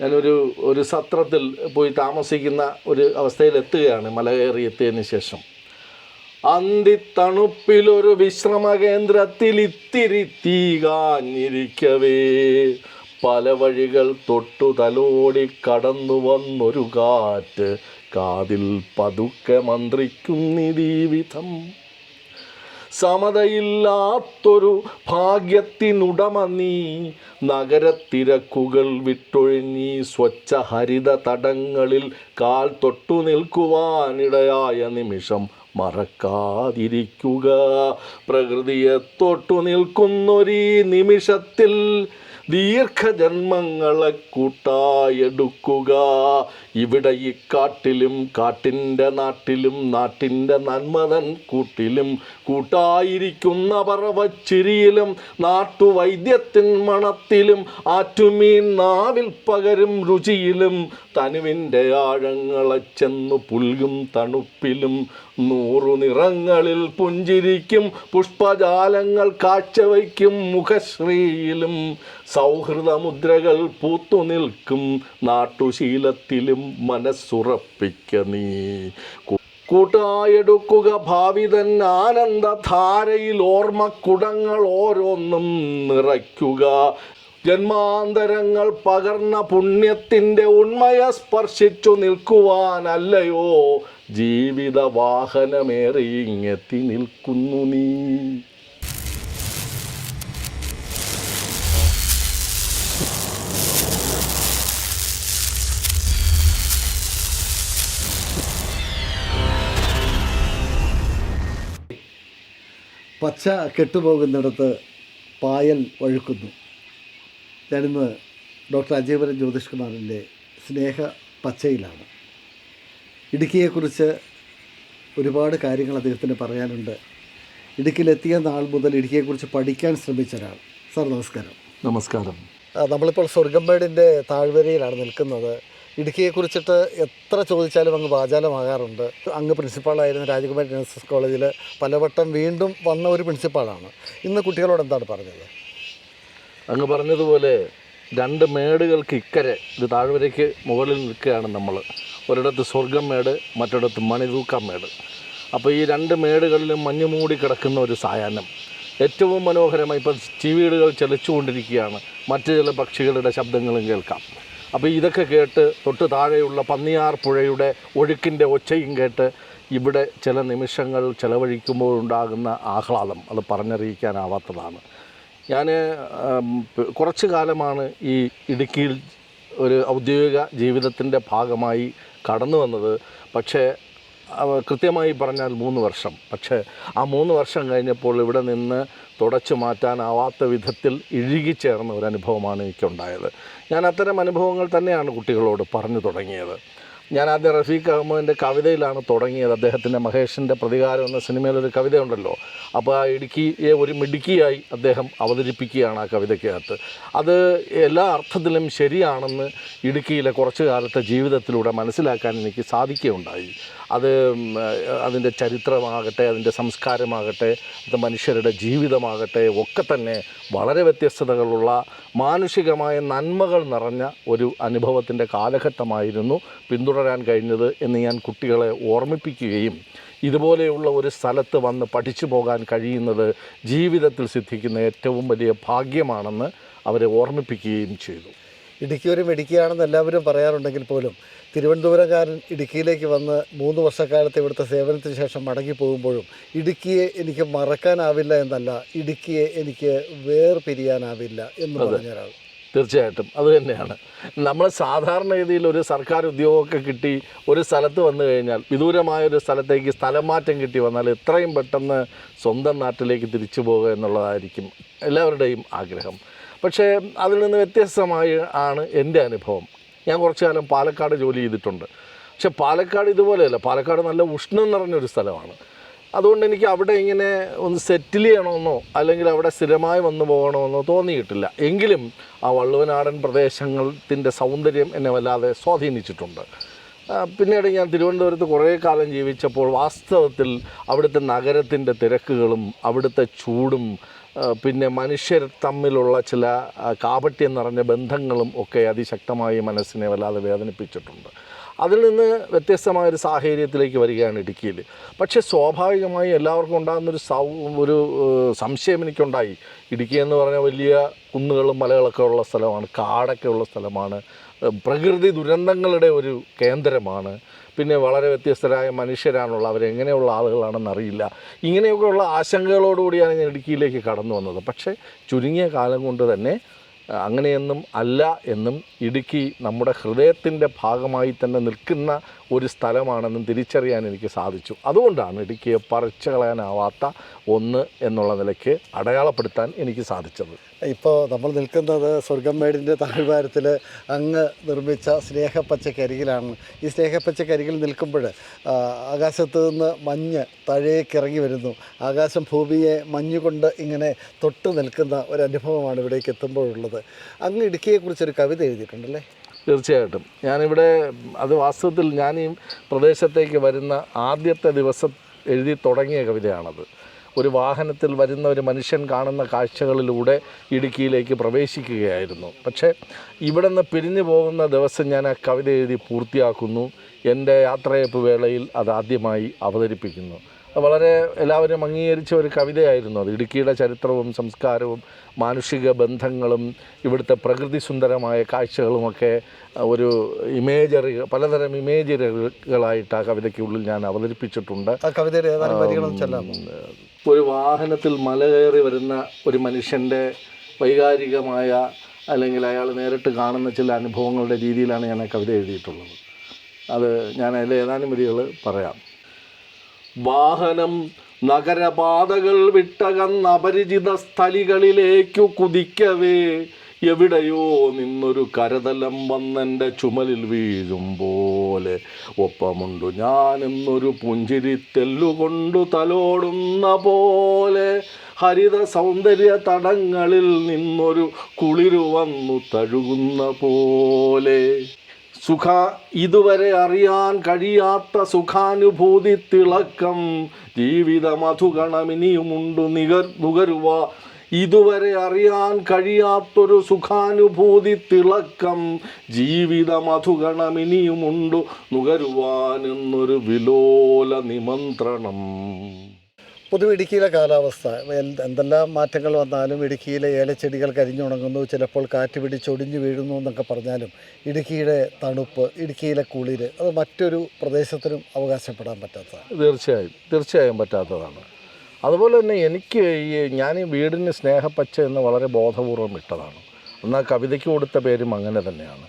ഞാനൊരു ഒരു സത്രത്തിൽ പോയി താമസിക്കുന്ന ഒരു അവസ്ഥയിൽ എത്തുകയാണ് മല കയറി എത്തിയതിന് ശേഷം. അന്തിത്തണുപ്പിലൊരു വിശ്രമ കേന്ദ്രത്തിൽ ഇത്തിരി തീ കാഞ്ഞിരിക്കവേ. പല വഴികൾ തൊട്ടു തലോടി കടന്നു വന്നൊരു കാറ്റ്. കാതിൽ പതുക്കെ മന്ത്രിക്കുന്നിതീ വിധം. സമതയില്ലാത്തൊരു ഭാഗ്യത്തിനുടമ നീ നഗരത്തിരക്കുകൾ വിട്ടൊഴിഞ്ഞീ സ്വച്ഛ ഹരിത തടങ്ങളിൽ കാൽ തൊട്ടു നിൽക്കുവാനിടയായ നിമിഷം മറക്കാതിരിക്കുക. പ്രകൃതിയെ തൊട്ടു നിൽക്കുന്നൊരീ നിമിഷത്തിൽ ദീർഘജന്മങ്ങളെ കൂട്ടായെടുക്കുക. ഇവിടെ ഈ കാട്ടിലും കാട്ടിന്റെ നാട്ടിലും നാട്ടിന്റെ നന്മതൻ കൂട്ടിലും കൂട്ടായിരിക്കുന്ന പറവച്ചിരിയിലും നാട്ടുവൈദ്യത്തിൻ മണത്തിലും ആറ്റുമീൻ നാവിൽ പകരും രുചിയിലും തനുവിന്റെ ആഴങ്ങളെ ചെന്നു പുൽകും തണുപ്പിലും നൂറു നിറങ്ങളിൽ പുഞ്ചിരിക്കും പുഷ്പജാലങ്ങൾ കാഴ്ചവയ്ക്കും മുഖശ്രീയിലും. സൗഹൃദമുദ്രകൾ പൂത്തു നിൽക്കും നാട്ടുശീലത്തിലും മനസ്സുറപ്പിക്ക നീ. കൂട്ടായെടുക്കുക ഭാവിതൻ ആനന്ദധാരയിൽ ഓർമ്മക്കുടങ്ങൾ ഓരോന്നും നിറയ്ക്കുക. ജന്മാന്തരങ്ങൾ പകർന്ന പുണ്യത്തിന്റെ ഉണ്മയെ സ്പർശിച്ചു നിൽക്കുവാനല്ലയോ? ജീവിത വാഹനമേറി ഇങ്ങെത്തി നിൽക്കുന്നു നീ. പച്ച കെട്ടുപോകുന്നിടത്ത് പായൽ വഴുക്കുന്നു. ഞാനിന്ന് ഡോക്ടർ അജയവരൻ ജ്യോതിഷ് കുമാറിന്റെ സ്നേഹ പച്ചയിലാണ്. ഇടുക്കിയെക്കുറിച്ച് ഒരുപാട് കാര്യങ്ങൾ അദ്ദേഹത്തിന് പറയാനുണ്ട്. ഇടുക്കിയിലെത്തിയ നാൾ മുതൽ ഇടുക്കിയെക്കുറിച്ച് പഠിക്കാൻ ശ്രമിച്ച ഒരാൾ. സാർ നമസ്കാരം. നമസ്കാരം. നമ്മളിപ്പോൾ സ്വർഗംബേടിന്റെ താഴ്വരയിലാണ് നിൽക്കുന്നത്. ഇടുക്കിയെക്കുറിച്ചിട്ട് എത്ര ചോദിച്ചാലും അങ്ങ് വാചാലമാകാറുണ്ട്. അങ്ങ് പ്രിൻസിപ്പാളായിരുന്ന രാജകുമാരി നഴ്സസ് കോളേജിൽ പലവട്ടം വീണ്ടും വന്ന ഒരു പ്രിൻസിപ്പാളാണ്. ഇന്ന് കുട്ടികളോട് എന്താണ് പറഞ്ഞത്? അങ്ങ് പറഞ്ഞതുപോലെ രണ്ട് മേടുകൾക്ക് ഇക്കരെ. ഇത് താഴ്വരയ്ക്ക് മുകളിൽ നിൽക്കുകയാണ് നമ്മൾ. ഒരിടത്ത് സ്വർഗം മേട് മറ്റൊരിടത്ത് മണിതൂക്കം മേട്. അപ്പോൾ ഈ രണ്ട് മേടുകളിലും മഞ്ഞ് മൂടി കിടക്കുന്ന ഒരു സായാഹ്നം. ഏറ്റവും മനോഹരമായി ഇപ്പം ചീവീടുകൾ ചലിച്ചുകൊണ്ടിരിക്കുകയാണ്. മറ്റു ചില പക്ഷികളുടെ ശബ്ദങ്ങളും കേൾക്കാം. അപ്പോൾ ഇതൊക്കെ കേട്ട് തൊട്ട് താഴെയുള്ള പന്നിയാർ പുഴയുടെ ഒഴുക്കിന്റെ ഒച്ചയും കേട്ട് ഇവിടെ ചില നിമിഷങ്ങൾ ചെലവഴിക്കുമ്പോൾ ഉണ്ടാകുന്ന ആഹ്ലാദം. അത് പറഞ്ഞറിയിക്കാനാവാത്തതാണ്. ഞാൻ കുറച്ച് കാലമാണ് ഈ ഇടുക്കിയിൽ ഒരു ഔദ്യോഗിക ജീവിതത്തിന്റെ ഭാഗമായി കടന്നു വന്നത്. പക്ഷേ കൃത്യമായി പറഞ്ഞാൽ മൂന്ന് വർഷം. പക്ഷേ ആ മൂന്ന് വർഷം കഴിഞ്ഞപ്പോൾ ഇവിടെ നിന്ന് തുടച്ചു മാറ്റാനാവാത്ത വിധത്തിൽ ഇഴുകിച്ചേർന്ന ഒരു അനുഭവമാണ് എനിക്കുണ്ടായത്. ഞാൻ അത്തരം അനുഭവങ്ങൾ തന്നെയാണ് കുട്ടികളോട് പറഞ്ഞു തുടങ്ങിയത്. ഞാൻ ആദ്യം റഫീഖ് അഹമ്മദിന്റെ കവിതയിലാണ് തുടങ്ങിയത്. അദ്ദേഹത്തിന്റെ മഹേഷിന്റെ പ്രതികാരം എന്ന സിനിമയിലൊരു കവിതയുണ്ടല്ലോ. അപ്പോൾ ആ ഇടുക്കിയെ ഒരു മിടുക്കിയായി അദ്ദേഹം അവതരിപ്പിക്കുകയാണ് ആ കവിതയ്ക്കകത്ത്. അത് എല്ലാ അർത്ഥത്തിലും ശരിയാണെന്ന് ഇടുക്കിയിലെ കുറച്ചു കാലത്തെ ജീവിതത്തിലൂടെ മനസ്സിലാക്കാൻ എനിക്ക് സാധിക്കുകയുണ്ടായി. അത് അതിന്റെ ചരിത്രമാകട്ടെ അതിന്റെ സംസ്കാരമാകട്ടെ അത് മനുഷ്യരുടെ ജീവിതമാകട്ടെ ഒക്കെ തന്നെ വളരെ വ്യത്യസ്തതകളുള്ള മാനുഷികമായ നന്മകൾ നിറഞ്ഞ ഒരു അനുഭവത്തിന്റെ കാലഘട്ടമായിരുന്നു. പിന്തുടരാൻ കഴിഞ്ഞത് എന്ന് ഞാൻ കുട്ടികളെ ഓർമ്മിപ്പിക്കുകയും ഇതുപോലെയുള്ള ഒരു സ്ഥലത്ത് വന്ന് പഠിച്ചു പോകാൻ കഴിയുന്നത് ജീവിതത്തിൽ സിദ്ധിക്കുന്ന ഏറ്റവും വലിയ ഭാഗ്യമാണെന്ന് അവരെ ഓർമ്മിപ്പിക്കുകയും ചെയ്തു. ഇടുക്കി ഒരു മിടുക്കിയാണെന്ന് എല്ലാവരും പറയാറുണ്ടെങ്കിൽ പോലും തിരുവനന്തപുരംകാരൻ ഇടുക്കിയിലേക്ക് വന്ന് മൂന്ന് വർഷക്കാലത്തെ ഇവിടുത്തെ സേവനത്തിന് ശേഷം മടങ്ങി പോകുമ്പോഴും ഇടുക്കിയെ എനിക്ക് മറക്കാനാവില്ല എന്നല്ല ഇടുക്കിയെ എനിക്ക് വേർപിരിയാനാവില്ല എന്ന് പറഞ്ഞ ഒരാൾ. തീർച്ചയായിട്ടും. അത് തന്നെയാണ്. നമ്മൾ സാധാരണ രീതിയിൽ ഒരു സർക്കാർ ഉദ്യോഗമൊക്കെ കിട്ടി ഒരു സ്ഥലത്ത് വന്നു കഴിഞ്ഞാൽ വിദൂരമായ ഒരു സ്ഥലത്തേക്ക് സ്ഥലം മാറ്റം കിട്ടി വന്നാൽ എത്രയും പെട്ടെന്ന് സ്വന്തം നാട്ടിലേക്ക് തിരിച്ചു പോകുക എന്നുള്ളതായിരിക്കും എല്ലാവരുടെയും ആഗ്രഹം. പക്ഷേ അതിൽ നിന്ന് വ്യത്യസ്തമായി ആണ് എന്റെ അനുഭവം. ഞാൻ കുറച്ചു കാലം പാലക്കാട് ജോലി ചെയ്തിട്ടുണ്ട്. പക്ഷേ പാലക്കാട് ഇതുപോലെയല്ല. പാലക്കാട് നല്ല ഉഷ്ണം നിറഞ്ഞൊരു സ്ഥലമാണ്. അതുകൊണ്ട് എനിക്ക് അവിടെ ഇങ്ങനെ ഒന്ന് സെറ്റിൽ ചെയ്യണമെന്നോ അല്ലെങ്കിൽ അവിടെ സ്ഥിരമായി വന്നു പോകണമെന്നോ തോന്നിയിട്ടില്ല. എങ്കിലും ആ വള്ളുവനാടൻ പ്രദേശത്തിന്റെ സൗന്ദര്യം എന്നെ വല്ലാതെ സ്വാധീനിച്ചിട്ടുണ്ട്. പിന്നീട് ഞാൻ തിരുവനന്തപുരത്ത് കുറേ കാലം ജീവിച്ചപ്പോൾ വാസ്തവത്തിൽ അവിടുത്തെ നഗരത്തിന്റെ തിരക്കുകളും അവിടുത്തെ ചൂടും പിന്നെ മനുഷ്യർ തമ്മിലുള്ള ചില കാപട്യം നിറഞ്ഞ ബന്ധങ്ങളും ഒക്കെ അതിശക്തമായി മനസ്സിനെ വല്ലാതെ വേദനിപ്പിച്ചിട്ടുണ്ട്. അതിൽ നിന്ന് വ്യത്യസ്തമായൊരു സാഹചര്യത്തിലേക്ക് വരികയാണ് ഇടുക്കിയിൽ. പക്ഷേ സ്വാഭാവികമായി എല്ലാവർക്കും ഉണ്ടാകുന്നൊരു സൗ ഒരു സംശയം എനിക്കുണ്ടായി. ഇടുക്കി എന്ന് പറഞ്ഞാൽ വലിയ കുന്നുകളും മലകളൊക്കെ ഉള്ള സ്ഥലമാണ് കാടൊക്കെ ഉള്ള സ്ഥലമാണ് പ്രകൃതി ദുരന്തങ്ങളുടെ ഒരു കേന്ദ്രമാണ്. പിന്നെ വളരെ വ്യത്യസ്തരായ മനുഷ്യരാണുള്ള അവരെങ്ങനെയുള്ള ആളുകളാണെന്ന് അറിയില്ല. ഇങ്ങനെയൊക്കെയുള്ള ആശങ്കകളോടുകൂടിയാണ് ഞാൻ ഇടുക്കിയിലേക്ക് കടന്നു വന്നത്. പക്ഷേ ചുരുങ്ങിയ കാലം കൊണ്ട് തന്നെ അങ്ങനെയൊന്നും അല്ല എന്നും ഇടുക്കി നമ്മുടെ ഹൃദയത്തിന്റെ ഭാഗമായി തന്നെ നിൽക്കുന്ന ഒരു സ്ഥലമാണെന്നും തിരിച്ചറിയാൻ എനിക്ക് സാധിച്ചു. അതുകൊണ്ടാണ് ഇടുക്കിയെ പറിച്ചു കളയാനാവാത്ത ഒന്ന് എന്നുള്ള നിലയ്ക്ക് അടയാളപ്പെടുത്താൻ എനിക്ക് സാധിച്ചത്. ഇപ്പോൾ നമ്മൾ നിൽക്കുന്നത് സ്വർഗം മേടിന്റെ താഴ്വാരത്തിൽ അങ്ങ് നിർമ്മിച്ച സ്നേഹപ്പച്ചക്കരികിലാണ് ഈ സ്നേഹപ്പച്ചക്കരികിൽ നിൽക്കുമ്പോൾ ആകാശത്ത് നിന്ന് മഞ്ഞ് താഴേക്ക് ഇറങ്ങി വരുന്നു. ആകാശം ഭൂമിയെ മഞ്ഞുകൊണ്ട് ഇങ്ങനെ തൊട്ട് നിൽക്കുന്ന ഒരു അനുഭവമാണ് ഇവിടേക്ക് എത്തുമ്പോഴുള്ളത്. അങ്ങ് ഇടുക്കിയെക്കുറിച്ചൊരു കവിത എഴുതിയിട്ടുണ്ടല്ലേ? തീർച്ചയായിട്ടും. ഞാനിവിടെ അത് വാസ്തവത്തിൽ ഞാൻ ഈ പ്രദേശത്തേക്ക് വരുന്ന ആദ്യത്തെ ദിവസം എഴുതി തുടങ്ങിയ കവിതയാണത്. ഒരു വാഹനത്തിൽ വരുന്ന ഒരു മനുഷ്യൻ കാണുന്ന കാഴ്ചകളിലൂടെ ഇടുക്കിയിലേക്ക് പ്രവേശിക്കുകയായിരുന്നു. പക്ഷേ ഇവിടെ നിന്ന് പിരിഞ്ഞു പോകുന്ന ദിവസം ഞാൻ ആ കവിത എഴുതി പൂർത്തിയാക്കുന്നു. എന്റെ യാത്രയപ്പ് വേളയിൽ അത് ആദ്യമായി അവതരിപ്പിക്കുന്നു. വളരെ എല്ലാവരും അംഗീകരിച്ച ഒരു കവിതയായിരുന്നു അത്. ഇടുക്കിയുടെ ചരിത്രവും സംസ്കാരവും മാനുഷിക ബന്ധങ്ങളും ഇവിടുത്തെ പ്രകൃതി സുന്ദരമായ കാഴ്ചകളുമൊക്കെ ഒരു ഇമേജറി പലതരം ഇമേജറികളായിട്ട് ആ കവിതയ്ക്കുള്ളിൽ ഞാൻ അവതരിപ്പിച്ചിട്ടുണ്ട്. ആ കവിതയുടെ ഒരു വാഹനത്തിൽ മല കയറി വരുന്ന ഒരു മനുഷ്യന്റെ വൈകാരികമായ അല്ലെങ്കിൽ അയാൾ നേരിട്ട് കാണുന്ന ചില അനുഭവങ്ങളുടെ രീതിയിലാണ് ഞാൻ ആ കവിത എഴുതിയിട്ടുള്ളത്. അത് ഞാൻ അതിൽ ഏതാനും വരികൾ പറയാം. വാഹനം നഗരപാതകൾ വിട്ടകന്ന അപരിചിത സ്ഥലികളിലേക്കു കുതിക്കവേ. എവിടെയോ നിന്നൊരു കരതലം വന്നെന്റെ ചുമലിൽ വീഴും പോലെ. ഒപ്പമുണ്ടു ഞാനെന്നൊരു പുഞ്ചിരി തെല്ലുകൊണ്ടു തലോടുന്ന പോലെ. ഹരിത സൗന്ദര്യ തടങ്ങളിൽ നിന്നൊരു കുളിരു വന്നു തഴുകുന്ന പോലെ. സുഖ ഇതുവരെ അറിയാൻ കഴിയാത്ത സുഖാനുഭൂതി തിളക്കം. ജീവിത മധുഗണമിനിയുമുണ്ടു നികർ നുകരുവ. ഇതുവരെ അറിയാൻ കഴിയാത്തൊരു സുഖാനുഭൂതി തിളക്കം. ജീവിത മധുഗണമിനിയുമുണ്ടു നുകരുവാനെന്നൊരു വിലോല നിമന്ത്രണം. പൊതുവെ ഇടുക്കിയിലെ കാലാവസ്ഥ എന്തെല്ലാം മാറ്റങ്ങൾ വന്നാലും ഇടുക്കിയിലെ ഏലച്ചെടികൾ കരിഞ്ഞുണങ്ങുന്നു. ചിലപ്പോൾ കാറ്റ് പിടിച്ചൊടിഞ്ഞു വീഴുന്നു എന്നൊക്കെ പറഞ്ഞാലും ഇടുക്കിയുടെ തണുപ്പ് ഇടുക്കിയിലെ കുളിര് അത് മറ്റൊരു പ്രദേശത്തിനും അവകാശപ്പെടാൻ പറ്റാത്തതാണ്. തീർച്ചയായും തീർച്ചയായും പറ്റാത്തതാണ്. അതുപോലെ തന്നെ എനിക്ക് ഈ ഞാൻ ഈ വീടിന് സ്നേഹപ്പച്ച എന്ന് വളരെ ബോധപൂർവം ഇട്ടതാണ്. എന്നാൽ കവിതയ്ക്ക് കൊടുത്ത പേരും അങ്ങനെ തന്നെയാണ്.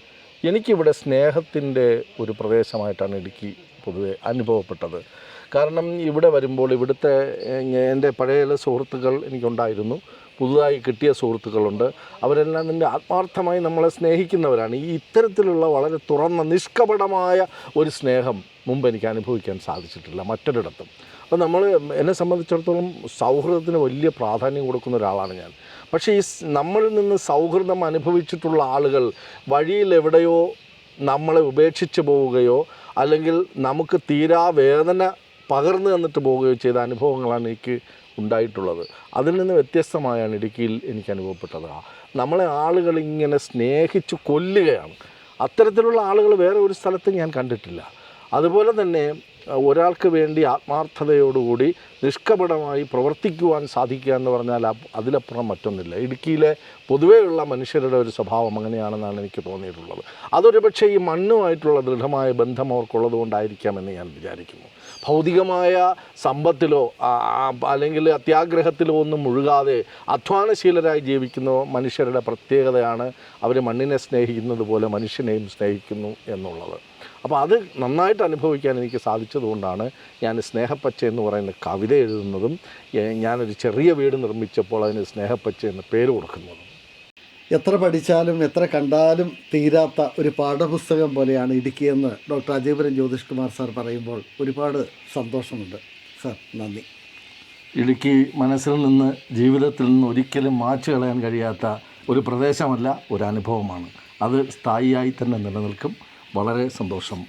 എനിക്കിവിടെ സ്നേഹത്തിന്റെ ഒരു പ്രദേശമായിട്ടാണ് ഇടുക്കി പൊതുവെ അനുഭവപ്പെട്ടത്. കാരണം ഇവിടെ വരുമ്പോൾ ഇവിടുത്തെ എന്റെ പഴയ സുഹൃത്തുക്കൾ എനിക്കുണ്ടായിരുന്നു. പുതുതായി കിട്ടിയ സുഹൃത്തുക്കളുണ്ട്. അവരെല്ലാം നിന്റെ ആത്മാർത്ഥമായി നമ്മളെ സ്നേഹിക്കുന്നവരാണ്. ഈ ഇത്തരത്തിലുള്ള വളരെ തുറന്ന നിഷ്കപടമായ ഒരു സ്നേഹം മുമ്പ് എനിക്ക് അനുഭവിക്കാൻ സാധിച്ചിട്ടില്ല മറ്റൊരിടത്തും. അപ്പോൾ നമ്മൾ എന്നെ സംബന്ധിച്ചിടത്തോളം സൗഹൃദത്തിന് വലിയ പ്രാധാന്യം കൊടുക്കുന്ന ഒരാളാണ് ഞാൻ. പക്ഷേ ഈ നമ്മളിൽ നിന്ന് സൗഹൃദം അനുഭവിച്ചിട്ടുള്ള ആളുകൾ വഴിയിൽ എവിടെയോ നമ്മളെ ഉപേക്ഷിച്ച് പോവുകയോ അല്ലെങ്കിൽ നമുക്ക് തീരാ വേദന പകർന്നു തന്നിട്ട് പോവുകയോ ചെയ്ത അനുഭവങ്ങളാണ് എനിക്ക് ഉണ്ടായിട്ടുള്ളത്. അതിൽ നിന്ന് വ്യത്യസ്തമായാണ് ഇടുക്കിയിൽ എനിക്ക് അനുഭവപ്പെട്ടത്. നമ്മളെ ആളുകൾ ഇങ്ങനെ സ്നേഹിച്ച് കൊല്ലുകയാണ്. അത്തരത്തിലുള്ള ആളുകൾ വേറെ ഒരു സ്ഥലത്തും ഞാൻ കണ്ടിട്ടില്ല. അതുപോലെ തന്നെ ഒരാൾക്ക് വേണ്ടി ആത്മാർത്ഥതയോടുകൂടി നിഷ്കപടമായി പ്രവർത്തിക്കുവാൻ സാധിക്കുക എന്ന് പറഞ്ഞാൽ അതിലപ്പുറം മറ്റൊന്നില്ല. ഇടുക്കിയിലെ പൊതുവേയുള്ള മനുഷ്യരുടെ ഒരു സ്വഭാവം അങ്ങനെയാണെന്നാണ് എനിക്ക് തോന്നിയിട്ടുള്ളത്. അതൊരു പക്ഷേ ഈ മണ്ണുമായിട്ടുള്ള ദൃഢമായ ബന്ധം അവർക്കുള്ളത് കൊണ്ടായിരിക്കാമെന്ന് ഞാൻ വിചാരിക്കുന്നു. ഭൗതികമായ സമ്പത്തിലോ അല്ലെങ്കിൽ അത്യാഗ്രഹത്തിലോ ഒന്നും മുഴുകാതെ അധ്വാനശീലരായി ജീവിക്കുന്ന മനുഷ്യരുടെ പ്രത്യേകതയാണ് അവർ മണ്ണിനെ സ്നേഹിക്കുന്നത് പോലെ മനുഷ്യനെയും സ്നേഹിക്കുന്നു എന്നുള്ളത്. അപ്പോൾ അത് നന്നായിട്ട് അനുഭവിക്കാൻ എനിക്ക് സാധിച്ചതുകൊണ്ടാണ് ഞാൻ സ്നേഹപ്പച്ച എന്ന് പറയുന്ന കവിത എഴുതുന്നതും ഞാനൊരു ചെറിയ വീട് നിർമ്മിച്ചപ്പോൾ അതിന് സ്നേഹപ്പച്ച എന്ന പേര് കൊടുക്കുന്നതും. എത്ര പഠിച്ചാലും എത്ര കണ്ടാലും തീരാത്ത ഒരു പാഠപുസ്തകം പോലെയാണ് ഇടുക്കിയെന്ന് ഡോക്ടർ അജീവരൻ ജ്യോതിഷ് കുമാർ സാർ പറയുമ്പോൾ ഒരുപാട് സന്തോഷമുണ്ട്. സാർ നന്ദി. ഇടുക്കി മനസ്സിൽ നിന്ന് ജീവിതത്തിൽ നിന്ന് ഒരിക്കലും മാച്ചു കളയാൻ കഴിയാത്ത ഒരു പ്രദേശമല്ല ഒരു അനുഭവമാണ്. അത് സ്ഥായിയായി തന്നെ നിലനിൽക്കും. വളരെ സന്തോഷം